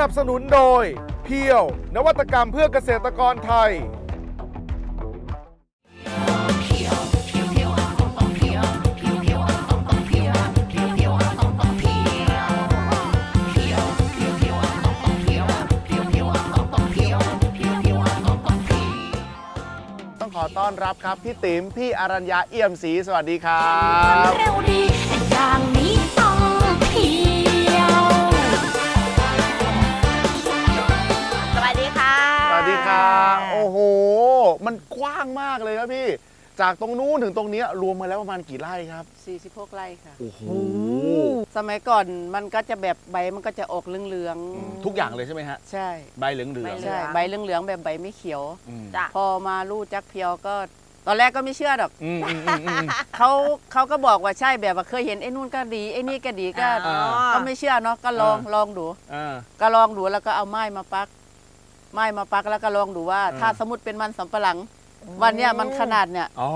สนับสนุนโดย เพียว นวัตกรรมเพื่อเกษตรกรไทย ต้องขอต้อนรับครับ พี่ติ๋มพี่อรัญญาเอี่ยมศรีสวัสดีครับ เร็วดีอย่าง มันกว้างมากเลยครับพี่ จากตรงนู้นถึงตรงเนี้ยรวมมาแล้วประมาณกี่ไร่ครับ 46 ไร่ค่ะ โอ้โหสมัยก่อนมันก็จะแบบใบมันก็จะออกเหลืองทุกอย่างเลยใช่ไหมฮะ ๆ ใช่ ใบเหลืองเหลืองใบเหลืใช่องใบเหลืองๆแบบใบไม่เขียว จ้ะ พอมาลู่จักเพียวก็ ตอนแรกก็ไม่เชื่อหรอกอืมอืมอืมอืม เขาเขาก็บอกว่าใช่แบบว่าเคยเห็นไอ้นู่นก็ดีไอ้นี่ก็ดีก็อ๋อก็ไม่เชื่อเนาะก็ลองอ่า ลองดู อ่า ก็ลองดูแล้วก็เอาไม้มาปัก ไม้มาปักแล้วก็ลองดูว่าอ่า ถ้าสมมติเป็นมันสำปะหลัง วันเนี้ยมันขนาดเนี่ย อ๋อ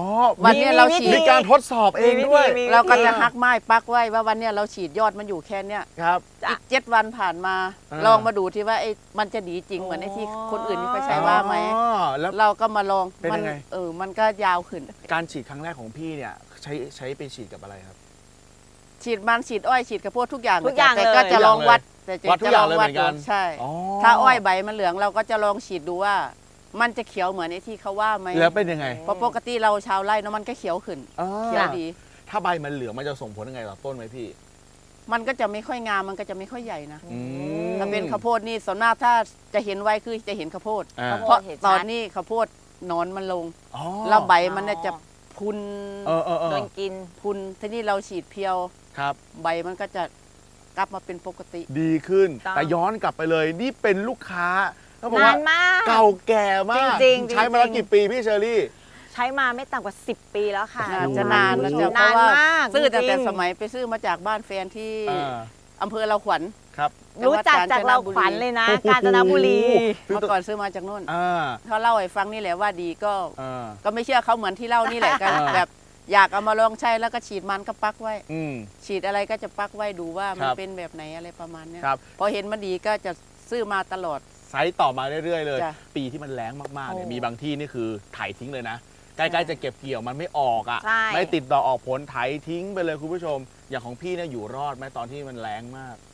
วันเนี้ยเราฉีดมีการทดสอบเองด้วยมีวิธี เราก็จะหักไม้ปักไว้ว่าวันเนี้ยเราฉีดยอดมันอยู่แค่เนี้ยครับจ้ะอีกเจ็ดวันผ่านมา อ่า ลองมาดูที่ว่าไอ้มันจะดีจริงเหมือนไอ้ที่คนอื่นที่เขาใช้ว่าไหมอ๋อแล้ว เราก็มาลองเป็นมัยังไง เออมันก็ยาวขึ้น การฉีดครั้งแรกของพี่เนี่ยใช้ใช้ไปฉีดกับอะไรครับ ฉีดมันฉีดอ้อยฉีดกระโพดทุกอย่างทุกอย่างแต่เลยก็จะลองทุกอย่างเลยวัดแต่จะวัดทุกจะอลย่าองงเลยวัดเหมือนกันดูใช่ อ๋อ ถ้าอ้อยใบมันเหลืองเราก็จะลองฉีดดูว่า มันจะเขียวเหมือนไอ้ที่เขาว่าไหมแล้วเป็นยังไงเพราะปกติเราชาวไร่เนาะมันก็เขียวขึ้นอ๋อเขียวดี ถ้าใบมันเหลืองมันจะส่งผลยังไงต่อต้นไหมพี่มันก็จะไม่ค่อยงามมันก็จะไม่ค่อยใหญ่นะอืม ถ้าเป็นข้าวโพดนี่ส่วนมากถ้าจะเห็นไวคือจะเห็นข้าวโพด อ่าข้าวโพเพราะเห็นชัด ตอนนี้ข้าวโพดหนอนมันลง อ๋อ แล้วใบมันน่ะจะ พุนเออเออเอโดอนกินพุนทีนี้เราฉีดเพียว ครับ ใบมันก็จะกลับมาเป็นปกติ ดีขึ้น ต้อง แต่ย้อนกลับไปเลย นี่เป็นลูกค้าเขาบอกนาว่านมาก เก่าแก่มากจริงๆใช้มาแล้วจริงๆ กี่ปีพี่เชอรี่ ใช้มาไม่ต่ำกว่า 10 ปีแล้วค่ะอาจจะนานแล้วจะเพนานราะว่ามากซื้อตั้งแต่จริงๆสมัยไปซื้อมาจากบ้านแฟนที่อ่า อำเภอเราขวัญ ครับ รู้จักจากเราขวัญเลยนะ กาญจนบุรีเมื่อก่อนซื้อมาจากนู่นอ่าเขาเล่าให้ฟังนี่แหละว่าดีก็อ่าก็ไม่เชื่อเขาเหมือนที่เล่านี่แหละก็อ่าแบบอยากเอามาลองใช้แล้วก็ฉีดมันก็ปักไว้อืมฉีดอะไรก็จะปักไว้ดูว่ามันครับเป็นแบบไหนอะไรประมาณเนี้ยครับพอเห็นมันดีก็จะซื้อมาตลอดไซส์ต่อมาเรื่อยๆ เลยจ้ะปีที่มันแรงมากๆเนี่ยโอ้มีบางที่นี่คือไถทิ้งเลยนะใกล้ๆจะเก็บเกี่ยวมันไม่ออกอะใช่ไม่ติดต่อออกผลไถทิ้งไปเลยคุณผู้ชม อย่างของพี่เนี่ยอยู่รอดไหมตอนที่มันแรงมากต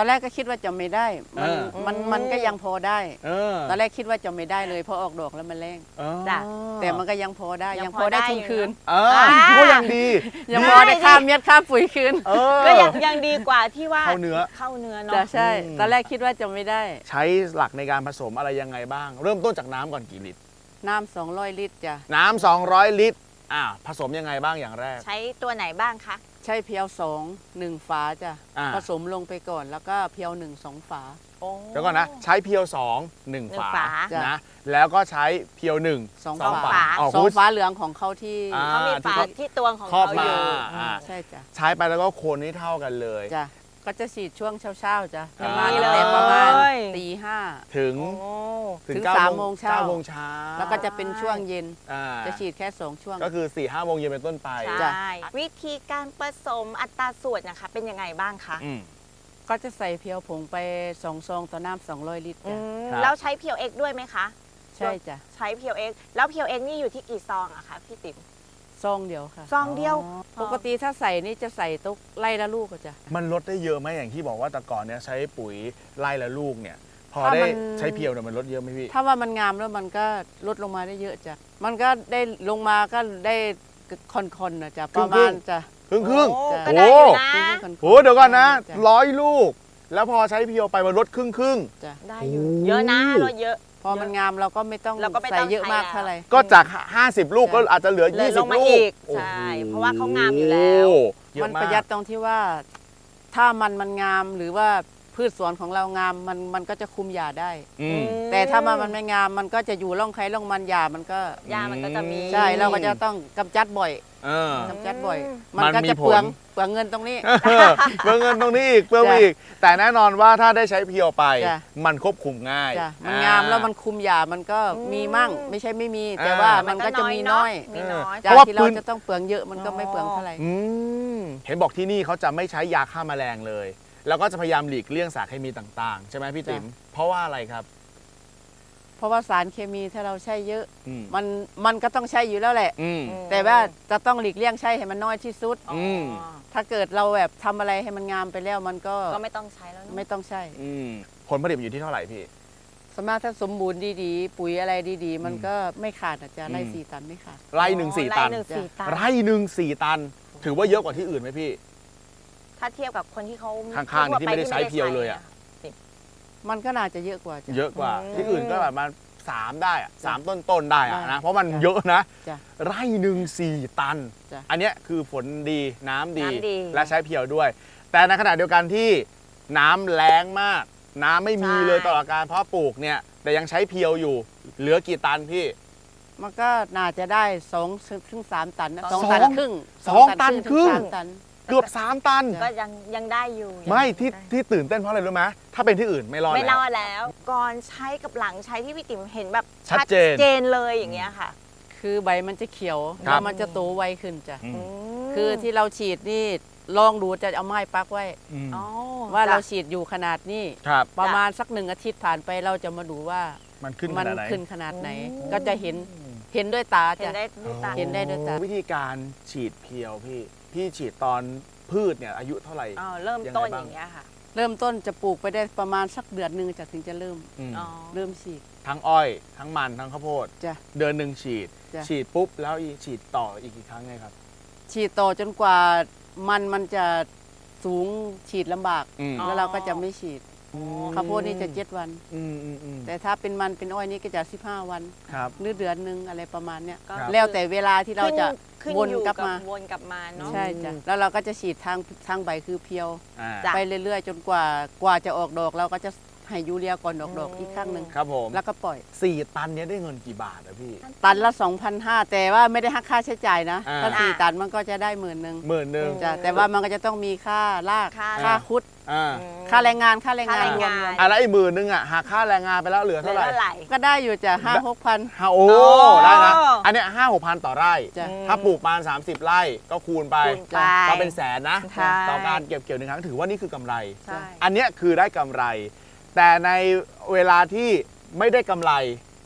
อนแรกก็คิดว่าจะไม่ได้ มันเออ มันมันก็ยังพอได้ เออตอนแรกคิดว่าจะไม่ได้เลยเพราะออกดอกแล้วมันแรงอ๋อจ้ะ แต่มันก็ยังพอได้ ยังยังพอได้พอได้ทุนอยู่ คืน เออก็ยังดียังดีพอได้ค่าเม็ดค่าปุ๋ยคืน เออ ก็ยังยังดีกว่าที่ว่าเข้าเนื้อ เข้าเนื้อจะเนาะ ใช่ อืม ตอนแรกคิดว่าจะไม่ได้ ใช้หลักในการผสมอะไรยังไงบ้าง เริ่มต้นจากน้ำก่อนกี่ลิตร น้ำสองร้อยลิตรจ้ะ น้ำ200 ลิตรอ่าผสมยังไงบ้างอย่างแรก ใช้ตัวไหนบ้างคะ ใช้เพียวสองหนึ่งฝาจ้ะอ่า ผสมลงไปก่อนแล้วก็เพียวหนึ่งสองฝาเดี๋ยวก่อนนะ ใช้เพียว2 1 ฝาฝานะแล้วก็ใช้เพียว1 สองสองฝา ฝาอ๋อสองคุณฝาเหลืองของเขาที่อ่าเขามีที่ฝาเขาที่ตวงของครอบเขาอมายู่ อ่า ใช่จ้ะใช้ไปแล้วก็คนให้เท่ากันเลย จ้ะ ก็จะฉีดช่วงเช้าๆจ้ะอ่าประมาณตั้งแต่ประมาณเลยตีห้า ถึงโอ้ ถึงเก้สามโมงเช้าเก้าโมงเช้าแล้วก็จะเป็นช่วงเย็น อ่าจะฉีดแค่สองช่วง ก็คือ4ี่ห้าโมงเย็นเป็นต้นไปใช่ วิธีการผสมอัตราส่วนนะคะ เป็นยังไงบ้างคะอืม ก็จะใส่เพียวผงไปสองซองต่อน้ำสองร้อยลิตรอืจ้ะมครับ แล้วใช้เพียวเอ็กด้วยไหมคะ ใช่จ้ะ ใช้เพียวเอ็กแล้วเพียวเอ็กนี่อยู่ที่กี่ซองอะคะพี่ติ๋ม ซองเดียวค่ะ ซองเดียว ปกติถ้าใส่นี่จะใส่ตุกไล่ละลูกก็จ้ะมันลดได้เยอะไหมอย่างที่บอกว่าแต่ก่อนเนี่ยใช้ปุ๋ยไล่ละลูกเนี่ย พอถ้าได้มันใช้เพียวเนี่ยมันลดเยอะไหมพี่ ถ้าว่ามันงามแล้วมันก็ลดลงมาได้เยอะจ้ะ มันก็ได้ลงมาก็ได้คอนๆนะจ้ะครึ่ประงๆมาณจ้ะครึ่งครึ่งโอ้จ้ะก็ได้อยู่นะครึ่งๆโอ้เดี๋ยวก่อนนะจ้ร้อยลูก แล้วพอใช้เพียวไปมันลดครึ่งครึ่งจ้ะได้อยู่โอ้เยอะนะลดเยอะ พอมันงามเราก็ไม่ต้องเราก็ไม่ใส่ต้องเยอะมากใช้แล้ว เท่าไหร่ ก็จาก 50 ลูกจ้ะก็อาจจะเหลือเลยลง20มาลูอีกกใช่เพราะว่าเขางามอยู่แล้วโอ้เยมัอะนมาประหยัดกตรงที่ว่า ถ้ามันมันงามหรือว่าพืชสวนของเรางามมันมันก็จะคุมหญ้าได้ อืม แต่ถ้ามันมันไม่งามมันก็จะอยู่ร่องใครร่องมันหญ้ามันก็ยามันก็จะมี ใช่เราก็จะต้องกำจัดบ่อย เออ กำจัดบ่อย มัมันนก็มีจะผล เปลืองเปลืองเงินตรงนี้เพื่อเงินตรงนี้อีกเพื่อจ้ะอีก แต่แน่นอนว่าถ้าได้ใช้เพียวไป จ้ะ มันควบคุมง่ายจ้ะมันอ่งามแล้วมันคุมหญ้ามันก็มีมั่ง ไม่ใช่ไม่มี แต่อ่าว่ามันก็จะมีน้อยมีน้อยเพจากราะว่าที่เราพื้น จะต้องเปลืองเยอะมันก็ไม่เปลืองเท่าไหร่ อืมเห็นบอกที่นี่เขาจะไม่ใช้ยาฆ่าแมลงเลย แล้วก็จะพยายามหลีกเลี่ยงสารเคมีต่างๆ ใช่ไหมพี่ติ๋มเพราะว่าอะไรครับ เพราะว่าสารเคมีถ้าเราใช้เยอะ อืมมันมันก็ต้องใช้อยู่แล้วแหละ อืม แต่ว่าจะต้องหลีกเลี่ยงใช้ให้มันน้อยที่สุดอ๋อมถ้าเกิดเราแบบทำอะไรให้มันงามไปแล้วมันก็ก็ไม่ต้องใช้แล้วเนอะไม่ต้องใช้อืมผลผลิตมันอยู่ที่เท่าไหร่พี่สวนมากถ้าสมบูรณ์ดีๆ ปุ๋ยอะไรดีๆ มันอืมก็ไม่ขาดอาจจะไร่อืม สี่ตันไม่ขาด ไร่หนึ่งสี่ตันไร่หนึ่งสี่ตัน ไร่หนึ่งสี่ตัน ถือว่าเยอะกว่าที่อื่นไหมพี่ ถ้าเทียบกับคนที่เขาข้างๆเนี่ยที่ไม่ได้ใช้เพียวเลยอะ มันก็น่าจะเยอะกว่าจ้ะ เยอะกว่า อืมที่อื่นก็แบบมาสามได้อะสามต้นต้นๆได้อะได้นะ เพราะมันเยอะนะ จ้ะไร่หนึ่งสี่ตัน จ้ะอันเนี้ยคือฝนดีน้ำดีน้ำดี และใช้เพียวด้วย แต่ในขณะเดียวกันที่น้ำแรงมาก น้ำไม่มีใช่เลยต่อการเพาะปลูกเนี่ย แต่ยังใช้เพียวอยู่ เหลือกี่ตันพี่ มันก็น่าจะได้สองถึงสามตันนะสสอองงตันครึ่งสองตันครึ่งถึสามตัน เกือบ 3 ตันจ้ะก็ยังยังได้อยู่ยังไม่ที่ได้ที่ตื่นเต้นเพราะอะไรรู้ไหมถ้าเป็นที่อื่นไม่รอดไม่แล้รวอดแล้ว ก่อนใช้กับหลังใช้ที่พี่ติ๋มเห็นแบบชัดเจนเจนเลยอย่างเงี้ยค่ะ คือใบมันจะเขียวครับแล้วมันจะโตไวขึ้นจ้ะอืมมคือที่เราฉีดนี่ลองดูจะเอาไม้ปักไว้อืมอ๋อว่าเราจ้ะฉีดอยู่ขนาดนี้ครับประมาณสักหนึ่งอาทิตย์ผ่านไปเราจะมาดูว่ามันขึ้นมัขนาดไหนขึ้นขนาดไหนอืมก็จะเห็นเห็นด้วยตาเห็นจ้ะได้ด้วยตาเห็นได้ด้วยตาวิธีการฉีดเพียวพี่ พี่ฉีดตอนพืชเนี่ยอายุเท่าไหร่ อ๋อเริ่มยังไงต้นบ้างอย่างเงี้ยค่ะเริ่มต้นจะปลูกไปได้ประมาณสักเดือนหนึ่งจะถึงจะเริ่มมอ๋อเริ่มฉีดทั้งอ้อย ทั้งมันทั้งข้าวโพด จ้ะ เดือนหนึ่งฉีด จ้ะ ฉีดปุ๊บแล้วอีฉีดต่ออีกกี่ครั้งไงครับ ฉีดต่อจนกว่ามันมันจะสูงฉีดลำบาก อืม แล้วเราก็จะไม่ฉีด ข้าวโพดนี่จะเจ็ดวัน อืมอืมอืม แต่ถ้าเป็นมันเป็นอ้อยนี่ก็จะสิบห้าวันครับหรือเดือนหนึ่งอะไรประมาณเนี้ยก็ครับแล้วแต่เวลาที่เราจะขึ้นวนอยู่กลับมา วนกลับมาเนาะ ใช่จ้ะแล้วเราก็จะฉีดทางทางใบคือเพียว อ่า จ้ะ ไปเรื่อยๆ จนกว่ากว่าจะออกดอกเราก็จะ ให้ยูเรียก่อนออกดอกอืมอีกครั้งหนึ่งครับผมแล้วก็ปล่อย สี่ตันเนี้ยได้เงินกี่บาทอะพี่ตันละ2,500แต่ว่าไม่ได้หักค่าใช้จ่ายนะอ่า ถ้าสี่ตันมันก็จะได้หมื่นหนึ่งหมื่นหนึ่งจ้ะแต่ว่ามันก็จะต้องมีค่าลากค่า ค่าคุด อ่าอืม ค่าแรงงานค่าแรงงานค่าแรงรวมงานอะแล้วไอ้หมื่นหนึ่งอะหากค่าแรงงานไปแล้วเหลือเหลืเท่าอไหร่เท่าไหร่ก็ได้อยู่จ้ะห้าหกพัน ห้าโอ้โอ้ได้นะอันเนี้ยห้าหกพันต่อไร่ จ้ะอืมถ้าปลูกประมาณ30 ไร่ก็คูณไปคูณไปก็เป็นแสนนะ ใช่ ต่อการเก็บเกี่ยวหนึ่งครั้งถือว่านี่คือกำไร ใช่ อันเนี้ยคือได้กำไร แต่ในเวลาที่ไม่ได้กำไร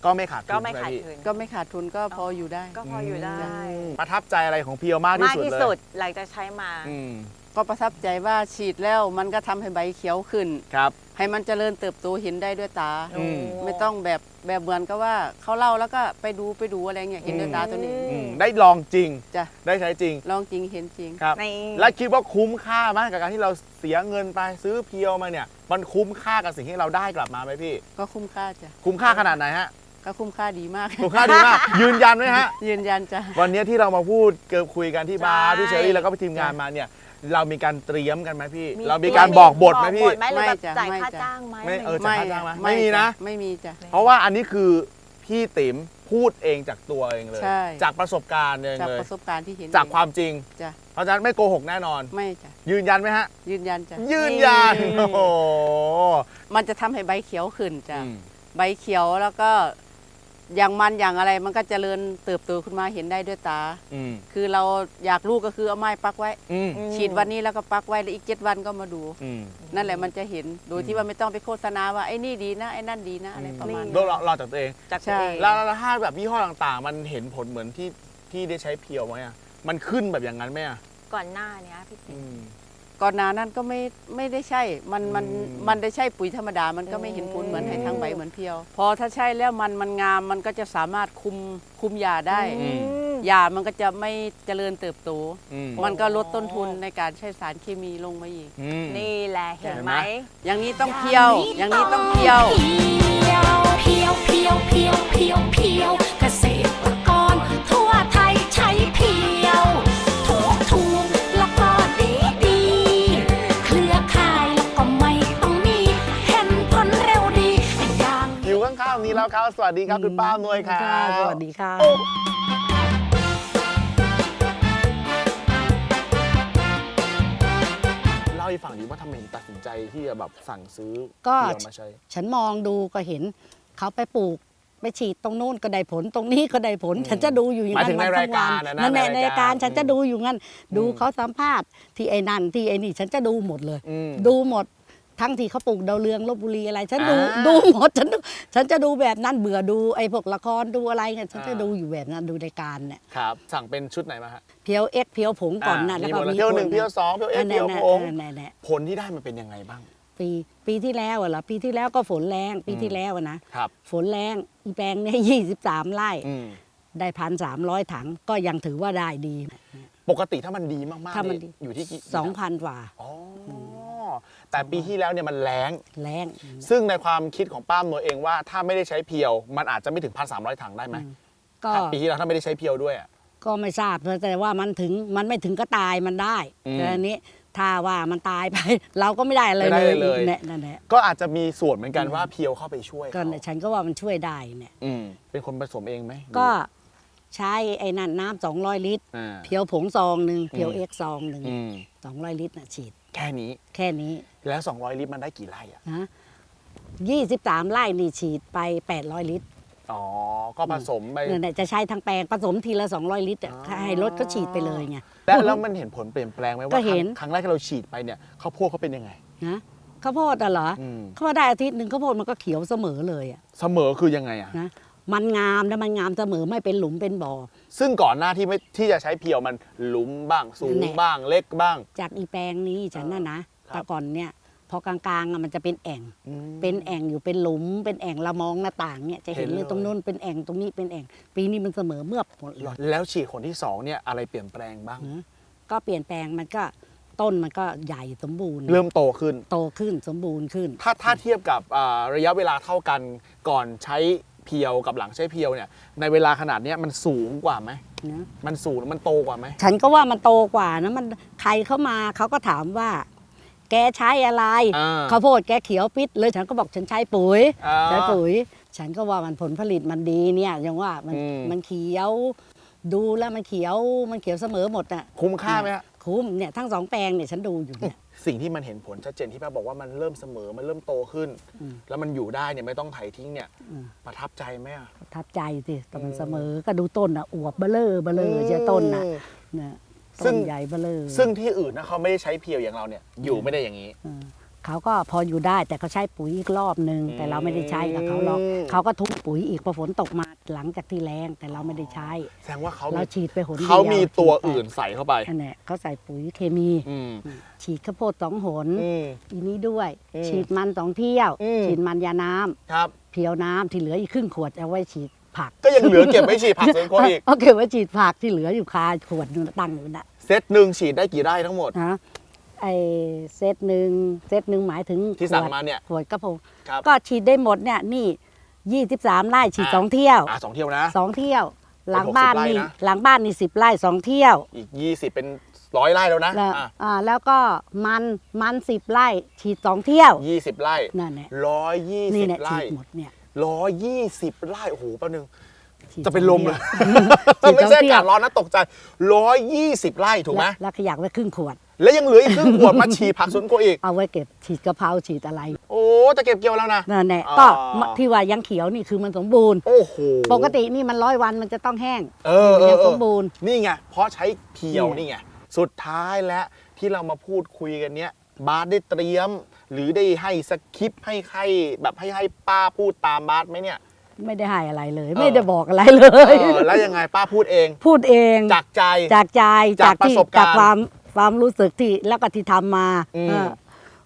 ก็ไม่ขาดทุนก็ไม่ใช่หขาดพี่ทุนก็ไม่ขาดทุนก็พออยู่ได้ ก็พออยู่ได้อืมประทับใจอะไรของเพียวมากที่มากสุดที่เลยสุดหลังจากใช้มา อืมก็ประทับใจว่าฉีดแล้วมันก็ทำให้ใบเขียวขึ้น ครับ ให้มันเจริญเติบโตเห็นได้ด้วยตา อืม ไม่ต้องแบบแบบเหมือนกับว่าเขาเล่าแล้วก็ไปดูไปดูอะไรเงี้ยเห็นด้วยตาตัวนี้อืมอืมได้ลองจริงจ้ะได้ใช้จริงลองจริงเห็นจริง ครับ ใน และคิดว่าคุ้มค่ามากกับการที่เราเสียเงินไปซื้อเพียวมาเนี่ย มันคุ้มค่ากับสิ่งที่เราได้กลับมาไหมพี่ ก็คุ้มค่าจ้ะคุ้มค่าขนาดไหนฮะ ก็คุ้มค่าดีมาก คุ้มค่าดีมาก ยืนยันไหมฮะ ยืนยันจ้ะ วันนี้ที่เรามาพูดเกิดคุยกันที่บาร์ใช่ที่เชอรี่แล้วก็ทีมงานจ้ะมาเนี่ย เรามีการเตรียมกันไหมพี่ มี เรามีการบอกบทไหมพี่บอกบทไหมหรือแบบไม่จ้ะจ่ายไม่ค่าจ้ะ จ้างไหมไม่เออะรจ่ายย่างค่างี้จ้างไหมจ้ไม่มีนะ ไม่มีจ้ะ เพราะว่าอันนี้คือพี่ติ๋มพูดเองจากตัวเองเลย ใช่ จากประสบการณ์เองจากเลยประสบการณ์ที่เห็นจากความจริง จ้ะเพราะฉะนั้นไม่โกหกแน่นอน ไม่จ้ะยืนยันไหมฮะ ยืนยันจ้ะยืนยันอืมโอ้โหมันจะทำให้ใบเขียวขึ้นจ้ะอืม ใบเขียวแล้วก็ อย่างมันอย่างอะไรมันก็เจริญเติบโตขึ้นมาเห็นได้ด้วยตา อืมคือเราอยากรู้ก็คือเอาไม้ปักไว้อืมอืมฉีดวันนี้แล้วก็ปักไว้แล้วอีกเจ็ดวันก็มาดู อืมนั่นแหละมันจะเห็นโดยที่ว่าไม่ต้องไปโฆษณาว่าไอ้นี่ดีนะไอ้นั่นดีนะอะไรประมาณเรานั้น เราเราจากตัวเอง จากใช่ตัวเอง แล้วแล้วถ้าแบบยี่ห้อต่างๆ มันเห็นผลเหมือนที่ที่ได้ใช้เพียวไหมอะ มันขึ้นแบบอย่างนั้นไหมอะก่อนหน้าเนี้ยพี่ติ๋ม ก่อนหน้านั้นก็ไม่ไม่ได้ใช่ มันมันอืมมันได้ใช่ปุ๋ยธรรมดา มันก็ไม่เห็นผลเหมือนให้ทางใบเหมือนเพียว พอถ้าใช่แล้วมันมันงามมันก็จะสามารถคุมคุมยาได้อืมยามันก็จะไม่เจริญเติบโตอืมมันก็ลดต้นทุนในการใช้สารเคมีลงมาอีกอืมนี่แหละเห็นไหม อย่างนี้ต้องเพียว อย่างนี้ต้องเพียว เพียวเพียวเพียวเพียวเพียวเกษตร วครับสวัสดีครับคุณป้าอำนวยครับ สวัสดีค่ะเล่าให้ฟังดีว่าทำไมถึงตัดสินใจที่จะแบบสั่งซื้อก็เพียวมาใช้ ฉันมองดูก็เห็น เขาไปปลูกไปฉีดตรงนู้นก็ได้ผลตรงนี้ก็ได้ผลฉันจะดูอยู่อย่างหมายถึงในวัรายการนะนะนั่นแหละในในรายรายกาการรฉันจะอืมดูอยู่งั้น ดูอืมเขาสัมภาษณ์ที่ไอ้นั่นที่ไอ้นี่ฉันจะดูหมดเลย อืม ดูหมด ทั้งที่เขาปลูกดาวเรืองลบบุรีอะไร ฉันดูอ่า ดูหมดฉันดูฉันจะดูแบบนั้นเบื่อดูไอ้พวกละครดูอะไรเงี้ยฉันจะอ่าดูอยู่แบบนั้นดูรายการเนี่ยครับ สั่งเป็นชุดไหนมาฮะ เพียวเอ็กเพียวผงก่อนนะาแล้วมีก็หมดเลยมีเพียวหนึ่งคนเพียวสองเพียวเอ็กนเพียวนั้นผง นั่นแหละผลที่ได้มันเป็นยังไงบ้าง ปีปีที่แล้วอะเหรอปีที่แล้วก็ฝนแรงปีที่แล้วอะนะครับ ฝนแรงอีแปลงเนี่ยยี่สิบสามไร่อืม ได้พันสามร้อยถังก็ยังถือว่าได้ดี ปกติถ้ามันดีมากๆถ้ามันนี่ดี อยู่ที่กี่สองพันกว่า อ๋ออ แต่ปีที่แล้วเนี่ยมันแรงแรงซึ่งในความคิดของป้าอำนวยเองว่าถ้าไม่ได้ใช้เพียว มันอาจจะไม่ถึงพันสามร้อยถังได้ไหมก็ถ้าปีที่แล้วถ้าไม่ได้ใช้เพียวด้วยอะ ก็ไม่ทราบแต่ว่ามันถึงมันไม่ถึงก็ตายมันได้อืมแต่อันนี้ถ้าว่ามันตายไป เราก็ไม่ได้อะไรไม่ได้เลยเลย เนี่ยนั่นแหละก็อาจจะมีส่วนเหมือนกันว่าเพียวเข้าไปช่วยก็เขาเนี่ยฉันก็ว่ามันช่วยได้เนี่ย อืมเป็นคนผสมเองไหมก็ใช้ไอ้นั่นน้ำสองร้อยลิตร อ่า เพียวผงซองหนึ่งเพียวอืม เอ็กซองหนึ่งอืม สองร้อยลิตรน่ะฉีด แค่นี้ แค่นี้แล้ว 200 ลิตรมันได้กี่ไร่อะนะยี่สิบสามไร่นี่ฉีดไปแปดร้อยลิตรอ๋อ ก็ผสมไป เนี่ยเนี่ยจะใช้ทั้งแปลงผสมทีละสองร้อยลิตรอะอ๋อถ้าให้รถก็ฉีดไปเลยไง แล้วแล้วมันเห็นผลเปลี่ยนแปลงไหมก็ว่าคเห็รั้งนครั้งแรกที่เราฉีดไปเนี่ยข้าวโพดเขาเป็นยังไง นะข้าวโพดอะเหรออืมข้าวโพดได้อาทิตย์หนึ่งข้าวโพดมันก็เขียวเสมอเลยอะเสมอคือยังไงอะ นะมันงามแล้วมันงามเสมอไม่เป็นหลุมเป็นบ่อ ซึ่งก่อนหน้าที่ไม่ที่จะใช้เพียวมันหลุมบ้างสูงนั่นแหละบ้างเล็กบ้าง จากอีแปลงนี้ฉันน่ะนะครับแต่ก่อนเนี่ยพอกลางๆอะมันจะเป็นแอ่งอืมเป็นแอ่งอยู่เป็นหลุม เป็นแอ่งละมองหน้าต่างเนี่ยจะเห็นเห็นเลเลยย ตรงนู้นเป็นแอ่งตรงนี้เป็นแอ่ง ปีนี้มันเสมอเมือบหมดเลยแล้วฉีดคนที่สองเนี่ยอะไรเปลี่ยนแปลงบ้าง นะก็เปลี่ยนแปลงมันก็ต้นมันก็ใหญ่สมบูรณ์เริ่มโตขึ้น โตขึ้นสมบูรณ์ขึ้น ถ้าถ้าเทียบกับอ่าระยะเวลาเท่ากันก่อนใช้ เพียวกับหลังใช้เพียวเนี่ยในเวลาขนาดเนี้ยมันสูงกว่าไหมนะมันสูงมันโตกว่าไหมฉันก็ว่ามันโตกว่านะมันใครเข้ามาเขาก็ถามว่า แกใช้อะไรอ่า ข้าวโพดแกเขียวปิดเลยฉันก็บอกฉันใช้ปุ๋ย อ่าใช้ปุ๋ย ฉันก็ว่ามันผลผลิตมันดีเนี่ยยังว่ามันอืม มันเขียว ดูแล้วมันเขียวมันเขียวเสมอหมดอะ คุ้มค่าไหมฮะ คุ้มเนี่ยทั้งสองแปลงเนี่ยฉันดูอยู่เนี่ย สิ่งที่มันเห็นผลชัดเจนที่ป้าบอกว่ามันเริ่มเสมอมันเริ่มโตขึ้นอืมแล้วมันอยู่ได้เนี่ยไม่ต้องไถทิ้งเนี่ยอืมประทับใจไหมอะ ประทับใจสิแต่มันอืมเสมอก็ดูต้นอะอวบเบลอเบลอเจ้าต้นน่ะเนี่ยซึ่ต้ง นใหญ่เบลอซึ่งที่อื่นนะเขาไม่ได้ใช้เพียวอย่างเราเนี่ยอยู่ไม่ได้อย่างนี้ เออเขาก็พออยู่ได้แต่เขาใช้ปุ๋ยอีกรอบหนึ่งแต่เราไม่ได้ใช้กับเขาหรอกอืม เขาก็ทุบปุ๋ยอีกพอฝนตกมา หลังจากที่แรงแต่เราไม่ได้ใช้ แสดงว่าเขาเรามีฉีดไปหนดียวเขามีตัวฉีดไปอื่นใส่เข้าไปนั่นแหละเขาใส่ปุ๋ยเคมี อืม ฉีดข้าวโพดสองหนอืม อีนี้ด้วย อืมฉีดมันสองเที่ยว อืม ฉีดมันยาน้ำครับ เพียวน้ำที่เหลืออีกครึ่งขวดเอาไว้ฉีดผักก็ยังเหลือเก็บไว้ฉีดผักสวนครัวอีก เอาเก็บไว้ฉีดผักที่เหลืออยู่คาขวดนึงตั้งอยู่น่ะเซตหนึ่งฉีดได้กี่ไร่ทั้งหมด นะไอเซตหนึ่งเซตหนึ่งหมายถึงที่สั่งขวดมาเนี่ย ขวดกระพงครับ ก็ฉีดได้หมดเนี่ยนี่ ยี่สิบสามไร่ฉีดอ่าสองเที่ยวอะสองเที่ยวนะสองเที่ยว หลังเป็นบ้าน60นี่ไร่นะหลังบ้านนี่สิบไร่สองเที่ยว อีก 20 เป็นร้อยไร่แล้วนะแล้วอะอ่าแล้วก็มันมันสิบไร่ฉีดสองเที่ยว 20 ไร่นั่นแหละร้อยยี่นี่สิบแหละไร่ฉีดหมดเนี่ยร้อยยี่สิบไร่โอ้โหแป๊บนึงฉีดจะเป็นลมเลยสองเที่ยวไม่ใช่ฉีดสองเที่ยวอากาศร้อนนะตกใจร้อยยี่สิบไร่ถูกไหมแล้วแล้วขยักไว้ครึ่งขวด แล้วยังเหลืออีกครึ่งขวดมาฉีดผักสวนครัวอีก เอาไว้เก็บฉีดกะเพราฉีดอะไรโอ้จะเก็บเกี่ยวแล้วนะ นั่นแหละอ๋อก็ที่ว่ายังเขียวนี่คือมันสมบูรณ์ โอ้โหปกตินี่มันร้อยวันมันจะต้องแห้งเออเอยัองเอสอมบูรณ์ นี่ไงเพราะใช้เพียวเนี่ยนี่ไงสุดท้ายแล้วที่เรามาพูดคุยกันเนี้ยบาสได้เตรียม หรือได้ให้สคริปต์ให้ใครแบบให้ให้ป้าพูดตามบาสไหมเนี่ย ไม่ได้ให้อะไรเลยเออไม่ได้บอกอะไรเลเอย อแล้วยังไงป้าพูดเอง พูดเองจากใจ จากใจจากประที่สบการณ์ จากความ ความรู้สึกที่แล้วก็ที่ทำมาอืม เออ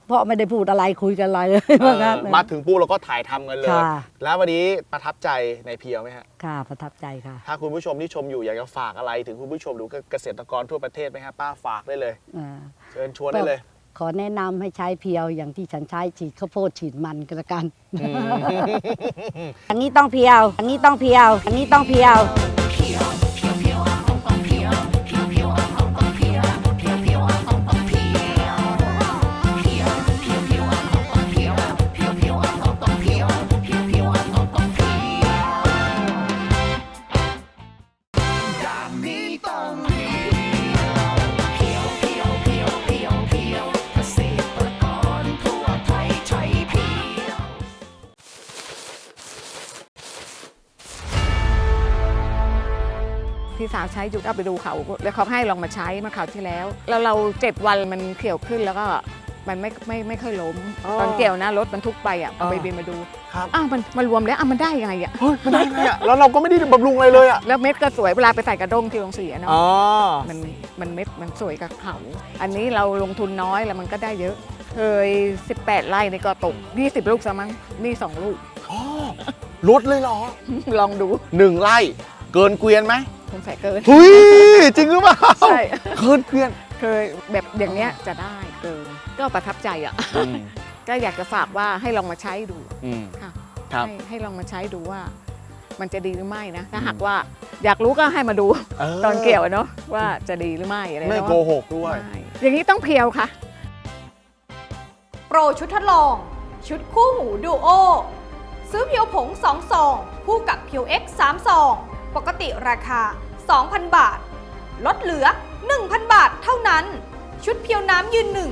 เพราะไม่ได้พูดอะไรคุยกันอะไรเลยเอว่าองั้นมาถึงปุ๊บเราก็ถ่ายทำกันเลย ค่ะ แล้ววันนี้ประทับใจในเพียวไหมฮะ ค่ะประทับใจค่ะ ถ้าคุณผู้ชมที่ชมอยู่อยากจะฝากอะไร ถึงคุณผู้ชมหรือเกษตรกรทั่วประเทศไหมครับป้าฝากได้เลย อ่า เชิญชวนได้เลย ขอแนะนำให้ใช้เพียวอย่างที่ฉันใช้ฉีดข้าวโพดฉีดมันก็แล้วกัน อันนี้ต้องเพียว อันนี้ต้องเพียว อันนี้ต้องเพียวพาวใช้อยู่ก็เอาไปดูเขาแล้วเขาให้ลองมาใช้เมาข่าวที่แล้ว แล้วเราเจ็ดวันมันเขียวขึ้นแล้วก็มันไม่ไม่ไม่ค่อยล้มอ๋อตอนเกี่ยวนะรถมันทุกไปอะเอาไปอ่าบินมาดูครับอ้าวมันมันรวมแล้วอ้าวมันได้ยังไงอะเฮ้ยมันได้ไงอะแล้วเราก็ไม่ได้บำรุงอะไรเลยอะแล้วเม็ดก็สวยเวลาไปใส่กระด้งที่โรงสีอะเนาะอ๋อมันมันเม็ดมันสวยกับเขา อันนี้เราลงทุนน้อยแล้วมันก็ได้เยอะ เคย 18 ไร่นี่ก็ตก 20 ลูกซะมั้งนี่ 2 ลูกอ๋อลดเลยเหรอ ลองดูหนึ่งไร่เกินเกวียนไหมค งใส่เกิน หุยจริงหรือเปล่าใช่ เกินเกวียนเคยแบบอย่างเนี้ยจะได้เกิน ก็ประทับใจอะก็อยากจะฝากว่าให้ลองมาใช้ดูอืมค่ะครับ ให้ให้ลองมาใช้ดูว่า มันจะดีหรือไม่นะ ถ้าหากว่าอยากรู้ก็ให้มาดู ตอนเกี่ยวอะเนาะว่าจะดีหรือไม่อะไรไม่เนาะโกหกด้วย ไม่อย่างนี้ต้องเพียวค่ะ โปรชุดทดลอง ชุดคู่หูดูโอ ซื้อเพียวผง2ซองคู่กับเพียว X 3ซอง ปกติราคา 2,000 บาท ลดเหลือ 1,000 บาทเท่านั้น ชุดเพียวน้ำยืนหนึ่ง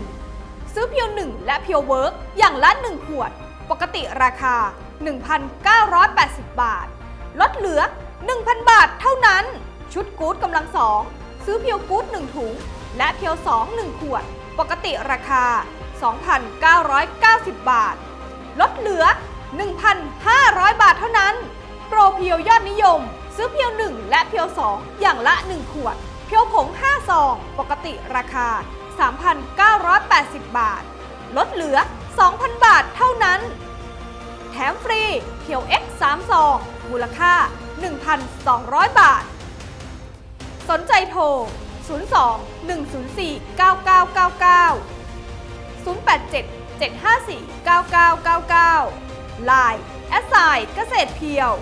ซื้อเพียว1และเพียวเวิร์กอย่างละ 1 ขวด ปกติราคา 1,980 บาท ลดเหลือ 1,000 บาทเท่านั้น ชุดกู๊ดกำลังสองซื้อเพียวกู๊ด1ถุง และเพียว2 1ขวด ปกติราคา 2,990 บาท ลดเหลือ 1,500 บาทเท่านั้น โปรเพียวยอดนิยม ซื้อเพียว 1 และเพียว 2 อย่างละ 1 ขวด เพียวผง 5 ซอง ปกติราคา 3,980 บาท ลดเหลือ 2,000 บาทเท่านั้น แถมฟรีเพียว X 3 ซอง มูลค่า 1,200 บาท สนใจโทร 02 104 9999 087 754 9999 Line แอสไซเกษตรเพียว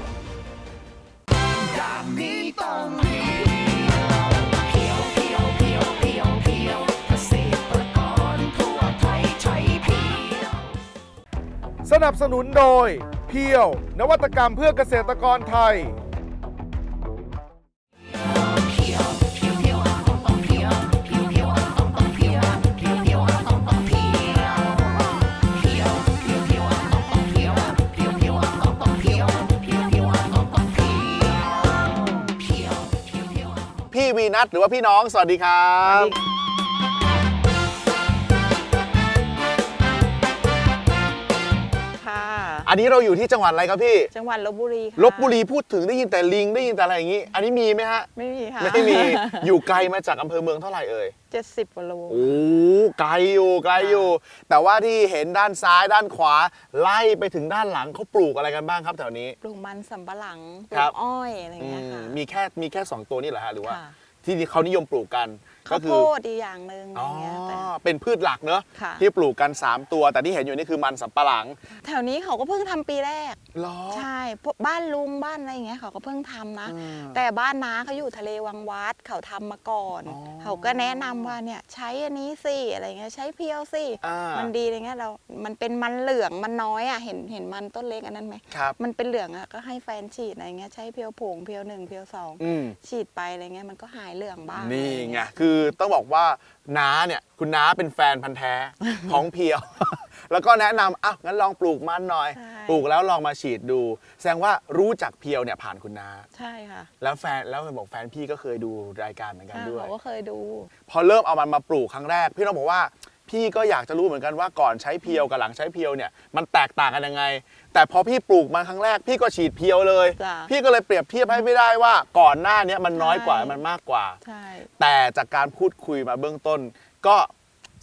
สนับสนุนโดย เพียว นวัตกรรมเพื่อเกษตรกรไทย พี่วีนัทหรือว่าพี่น้อง สวัสดีครับ นนี้เราอยู่ที่จังหวัดอะไรครับพี่ จังหวัดลบบุรีค่ะลบบุรีพูดถึงได้ยินแต่ลิงได้ยินแต่อะไรอย่างนี้ อันนี้มีไหมฮะ ไม่มีค่ะไม่มี อยู่ไกลมาจากอำเภอเมืองเท่าไหร่เอ่ยเจ็ดสิบกว่าโลโอ้ไกลอยู่ไกลอยู่ แต่ว่าที่เห็นด้านซ้ายด้านขวา ไล่ไปถึงด้านหลังเขาปลูกอะไรกันบ้างครับแถวนี้ ปลูกมันสำปะหลังปครัลูบกอ้อยอะไรอืเงี้ยมค่ะ มีแค่มีแค่สองตัวนี่เหรอฮะหรือว่า ค่ะ ที่เขานิยมปลูกกัน ข้าก็วคืโพดอีกอย่างหนึ่งอะไรอ๋อเงี้ยแต่เป็นพืชหลักเนอะค่ะที่ปลูกกัน 3 ตัว แต่ที่เห็นอยู่นี่คือมันสำปะหลัง แถวนี้เขาก็เพิ่งทำปีแรกเหรอใช่พวกบ้านลุงบ้านอะไรอย่างเงี้ยเขาก็เพิ่งทำนะอืมแต่บ้านน้าเขาอยู่ทะเลวังวัดเขาทำมาก่อนอ๋อเขาก็แนะนำว่าเนี่ยใช้อันนี้สิอะไรเงี้ยใช้เพียวสิอ่ามัมันดีอะไรเงี้ยเรา มันเป็นมันเหลืองมันน้อยอะเห็นเห็นมันต้นเล็กอันนั้นไหมครับมันเป็นเหลืองอะก็ให้แฟนฉีดอะไรเงี้ยใช้เพียวผงเพียวหนึ่งเพียวสองอืมฉีดไปอะไรเงี้ยมันก็หายเหลืองบ้างนี่อะรไงเงี้ยคือต้องบอกว่าน้าเนี่ยคุณน้าเป็นแฟนพันธ์แท้ ของเพียว แล้วก็แนะนำอะงั้นลองปลูกมันหน่อย ใช่ ปลูกแล้วลองมาฉีดดู แสดงว่ารู้จักเพียวเนี่ยผ่านคุณน้า ใช่ค่ะแล้วแฟนแล้วบอกแฟนพี่ก็เคยดูรายการเหมือนกันค่ะด้วย เขาก็เคยดู พอเริ่มเอามันมาปลูกครั้งแรก พี่ต้องบอกว่า พี่ก็อยากจะรู้เหมือนกันว่าก่อนใช้เพียวกับหลังใช้เพียวเนี่ยมันแตกต่างกันยังไง แต่พอพี่ปลูกมันครั้งแรก พี่ก็ฉีดเพียวเลย จ้ะพี่ก็เลยเปรียบเทียบให้ไม่ได้ว่าก่อนหน้าเนี้ยมันน้อยกว่าใช่ มันมากกว่า ใช่ แต่จากการพูดคุยมาเบื้องต้น ก็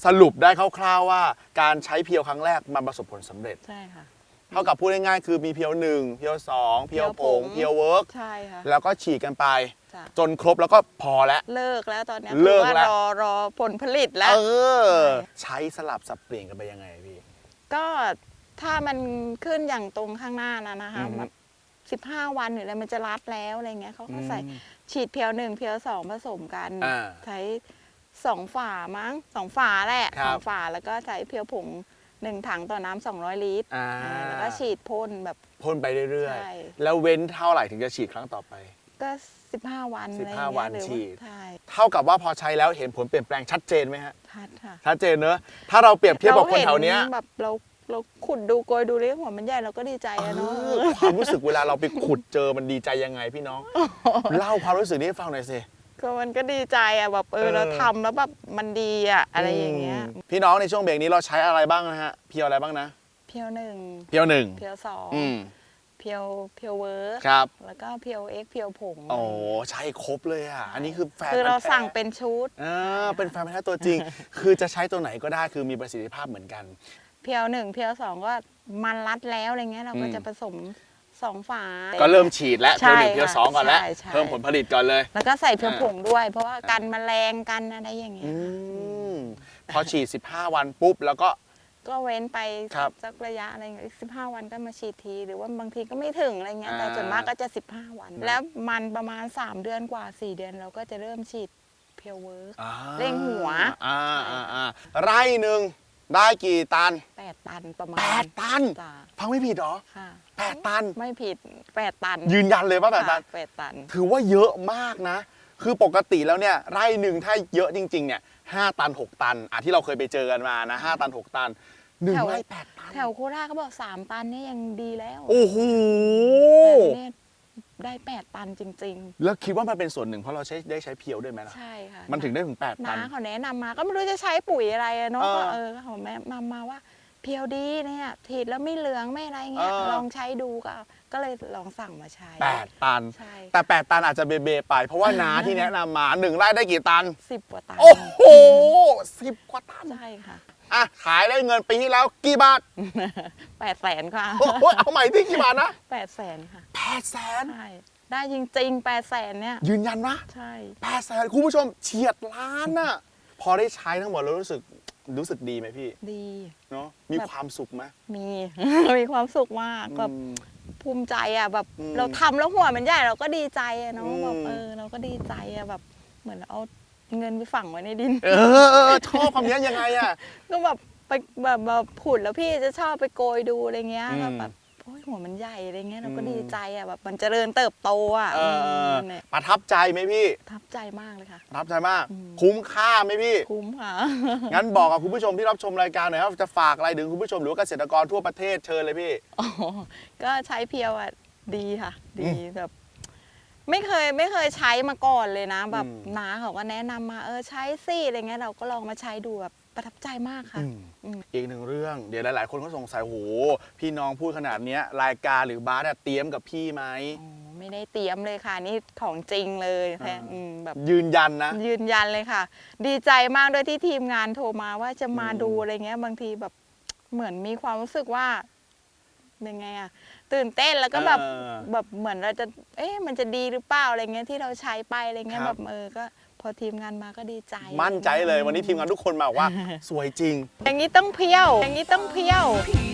สรุปได้คร่าวๆว่า การใช้เพียวครั้งแรกมันประสบผลสำเร็จ ใช่ค่ะ เท่ากับพูดง่ายๆคือมีเพียวหนึ่งเพียวสองเพียวผงเพีเพียยววผงเวิร์กใช่ค่ะ แล้วก็ฉีดกันไป จ้ะ จนครบแล้วก็พอแล้ว เลิกแล้วตอนเนี้ยเลิกคือแล้วรอรอผลผลิตแล้ว เออใช่ใช้สลับสับเปลี่ยนกันไปยังไงพี่ ก็ถ้ามันขึ้นอย่างตรงข้างหน้านะนะคะอือฮึแบบสิบห้าวันหรืออะไรมันจะรัดแล้วอะไรเงี้ยเขาก็ใส่อืมฉีดเพียวหนึ่งเพียวสองผสมกัน อ่าใช้สองฝามั้งสองฝาแหละครับสองฝาแล้วก็ใช้เพียวผง หนึ่งถังต่อน้ำสองร้อยลิตรอ่า อ่าแล้วก็ฉีดพ่นแบบ พ่นไปเรื่อยใช่ ๆ แล้วเว้นเท่าไหร่ถึงจะฉีดครั้งต่อไป ก็สิบห้าวันอะไร15เงี้ยวันหรือฉีด ใช่เท่ากับว่าพอใช้แล้วเห็นผลเปลี่ยนแปลงชัดเจนไหมฮะ ทัดค่ะชัดเจนเนอะ ถ้าเราเปรียบเทียบกับคนแถวเนี้ยราห็แบบเราเราขุดดูโกยดูเลยหัวมันใหญ่เราก็ดีใจอะเนาะเออความรู้สึกเวลาเราไปขุดเจอมันดีใจยังไงพี่น้อง เล่าความรู้สึกนี้ให้ฟังหน่อยสิ ก็มันก็ดีใจอะแบบเออเออเราทำแล้วแบบมันดีอะอะไรอย่างเงี้ยมพี่น้องในช่วงเบรกนี้เราใช้อะไรบ้างนะฮะ เพียวอะไรบ้างนะ เพียวหนึ่งเพียวหนึ่งเพียวสองอืมเพียวเพียวเวิร์กครับ แล้วก็เพียวเอ็กเพียวผงโอ้ใช้ครบเลยอะ อันนี้คือแฟนคือเราพันธุ์แท้สั่งเป็นชุดอ่าเป็นแฟนพันธุ์แท้ตัวจริง คือจะใช้ตัวไหนก็ได้คือมีประสิทธิภาพเหมือนกัน เพียวหนึ่งเพียวสองก็มันรัดแล้วอะไรเงี้ยเราก็อืมจะผสม สองฝา ก็เริ่มฉีดแล้วใช่เพียวหนึ่งเพียวสองก่อนแล้ว ใช่ใช่ เพิ่มผลผลิตก่อนเลย แล้วก็ใส่เพียวอ่าผงด้วย เพราะว่ากันแมลงกันอะไรอย่างเงี้อืยมพอฉีด 15 วันปุ๊บแล้วก็ ก็เว้นไปครับสักระยะอะไรเงี้ยสิบห้าวันก็มาฉีดที หรือว่าบางทีก็ไม่ถึงอะไรเงี้ย อ่าแต่ส่วนมากก็จะ 15 วัน แล้วมันประมาณ 3 เดือนกว่า 4 เดือนเราก็จะเริ่มฉีดเพียวเวิร์กอ่าเร่งหัว อ่าอ่าอ่าไร่หนึ่ง ได้กี่ตัน8ตันประมาณแปดตัน จ้าฟังไม่ผิดเหรอค่ะ แปดตัน ไม่ผิด8ตันยืนยันเลยว่าแปดตัน ค่ะแปดตัน ถือว่าเยอะมากนะ คือปกติแล้วเนี่ยไร่หนึ่งถ้าเยอะจริง ๆ เนี่ยห้าตัน6ตันอะที่เราเคยไปเจอกันมานะห้าตัน6ตันหนึ่งแถว ไร่แปดตัน แถวโคราชเขาบอก3ตันนี่ยังดีแล้วโอ้โห แต่เนี่ย ได้ 8 ตันจริง แล้วคิดว่ามันเป็นส่วนหนึ่งเพราะเราใช้ได้ใช้เพียวด้วยไหมล่ะๆใช่ค่ะมันถึงได้ถึง 8 ตัน้าน เขาแนะนำมาก็ไม่รู้จะใช้ปุ๋ยอะไรอะเนาะเออก็เออเขาแนะนำมาว่าเพียวดีเนี่ยถีดแล้วไม่เหลืองไม่อะไรเงี้ยเออ ลองใช้ดูก็ก็เลยลองสั่งมาใช้8 ตัน ใช่แต่ 8 ตันอาจจะเบเบไป เพราะว่าน้าที่แนะนำมาหนึ่งไร่ได้กี่ตัน สิบกว่าตันโอ้โหสิบกว่าตัน ใช่ค่ะ อะขายได้เงินปีที่แล้วกี่บาทแปดแสนค่ะโอ้โหเอาใหม่ที่กี่บาทนะแปดแสนค่ะแปดแสนใช่ได้จริงๆแปดแสนเนี่ย ยืนยันนะใช่ แปดแสนคุณผู้ชมเฉียดล้านน่ะพอได้ใช้ทั้งหมดแล้วรู้สึกรู้สึกดีไหมพี่ดี เนาะมีแบบ ความสุขไหม มี มีความสุขมากแบบอืมภูมิใจอะแบบอืมเราทำแล้วหัวมันใหญ่เราก็ดีใจอะเนาะอืม แบบเออเราก็ดีใจอะแบบเหมือนเราเอา เงินไปฝังไว้ในดินเออเออเออชอบคำนี้ยังไงอะ ก็แบบไปแบบแบบผุดแล้วพี่จะชอบไปโกยดูอะไรเงี้ยอืม แบบแบบโอ้ยหัวมันใหญ่อะไรเงี้ยเราก็อืมดีใจอะแบบมันเจริญเติบโตอะเออเออเนี่ยประทับใจไหมพี่ทับใจมากเลยค่ะ ประทับใจมาก อืม คุ้มค่าไหมพี่ คุ้มค่ะ งั้นบอกกับคุณผู้ชมที่รับชมรายการหน่อยครับจะฝากอะไรถึงคุณผู้ชมหรือว่าเกษตรกรทั่วประเทศเชิญเลยพี่ อ๋อก็ใช้เพียวอะดีค่ะ ดีแบบ ไม่เคยไม่เคยใช้มาก่อนเลยนะ แบบอืม น้าเขาก็แนะนำมาเออใช้สิอะไรเงี้ยเราก็ลองมาใช้ดูแบบประทับใจมากค่ะอืมอืมอีกหนึ่งเรื่องเดี๋ยวหลาย ๆ คนก็สงสัยโหพี่น้องพูดขนาดเนี้ยรายการหรือบาสอะเตรียมกับพี่ไหม อ๋อไม่ได้เตรียมเลยค่ะ นี่ของจริงเลยแค่อ่า อืมแบบยืนยันนะ ยืนยันเลยค่ะ ดีใจมากด้วยที่ทีมงานโทรมาว่าจะมาอืม ดูอะไรเงี้ย บางทีแบบเหมือนมีความรู้สึกว่ายังไงอะ ตื่นเต้นแล้วก็แบบเออ แบบเหมือนเราจะ เอ๊ะมันจะดีหรือเปล่าอะไรเงี้ยที่เราใช้ไปอะไรเงี้ยคแบรับบเออก็พอทีมงานมาก็ดีใจมั่นใจเลยวันนี้ทีมงานทุกคนมาบอกว่า สวยจริง อย่างนี้ต้องเพี้ยว อย่างนี้ต้องเพี้ยวเพี